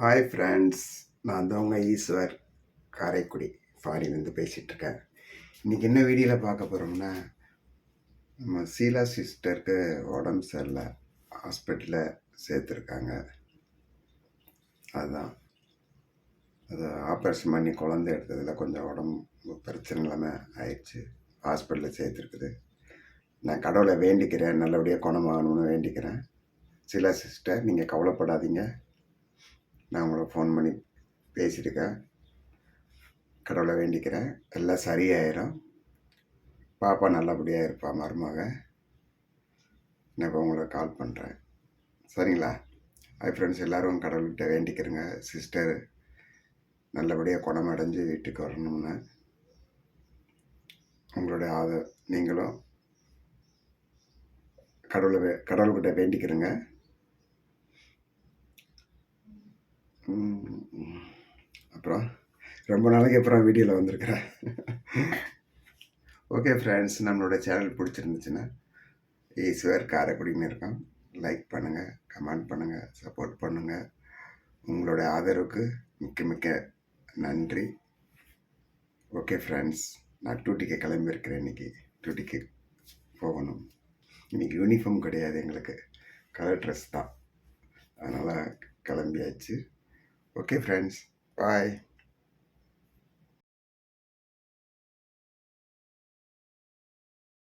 Hi friends நான் தான் உங்கள் ஈஸ்வர். காரைக்குடி. ஃபாரின்லேருந்து பேசிகிட்ருக்கேன் இன்றைக்கி என்ன வீடியோவில் பார்க்க போகிறோம்னா நம்ம சீலா சிஸ்டருக்கு உடம்பு சரியில்லை. ஹாஸ்பிட்டலில் சேர்த்துருக்காங்க. அதுதான் அது ஆப்ரேஷன் பண்ணி குழந்தை எடுத்ததில் கொஞ்சம் உடம்பு பிரச்சனை இல்லாமல் ஆயிடுச்சு. ஹாஸ்பிட்டலில் சேர்த்துருக்குது. நான் கடவுளை வேண்டிக்கிறேன். நல்லபடியாக குணமாகணும்னு வேண்டிக்கிறேன். சில சிஸ்டர் நீங்கள் கவலைப்படாதீங்க. நான் உங்களை ஃபோன் பண்ணி பேசியிருக்கேன் கடவுளை வேண்டிக்கிறேன். எல்லாம் சரியாயிரும். பாப்பா நல்லபடியாக இருப்பா மருமக. நான் இப்போ உங்களுக்கு கால் பண்ணுறேன் சரிங்களா? ஹை ஃப்ரெண்ட்ஸ் எல்லோரும் கடவுள்கிட்ட வேண்டிக்கிறேங்க. சிஸ்டர் நல்லபடியாக குணமடைஞ்சு வீட்டுக்கு வரணும்னு. உங்களுடைய ஆத நீங்களும் கடவுளை வே கடவுள்கிட்ட வேண்டிக்கிறேங்க. அப்புறம் ரொம்ப நாளைக்கு அப்புறம் வீடியோவில் வந்திருக்கிறேன். ஓகே ஃப்ரெண்ட்ஸ் நம்மளோட சேனல் பிடிச்சிருந்துச்சுன்னா ஈஸ்வர் காரைக்குடின்னு இருக்கோம். லைக் பண்ணுங்கள் கமெண்ட் பண்ணுங்கள் சப்போர்ட் பண்ணுங்கள் உங்களோட ஆதரவுக்கு மிக்க மிக்க நன்றி. ஓகே ஃப்ரெண்ட்ஸ் நான் டியூட்டிக்கு கிளம்பியிருக்கிறேன் இன்றைக்கி டியூட்டிக்கு போகணும். இன்றைக்கி யூனிஃபார்ம் கிடையாது எங்களுக்கு. கலர் ட்ரெஸ் தான். அதனால் கிளம்பியாச்சு. Okay friends bye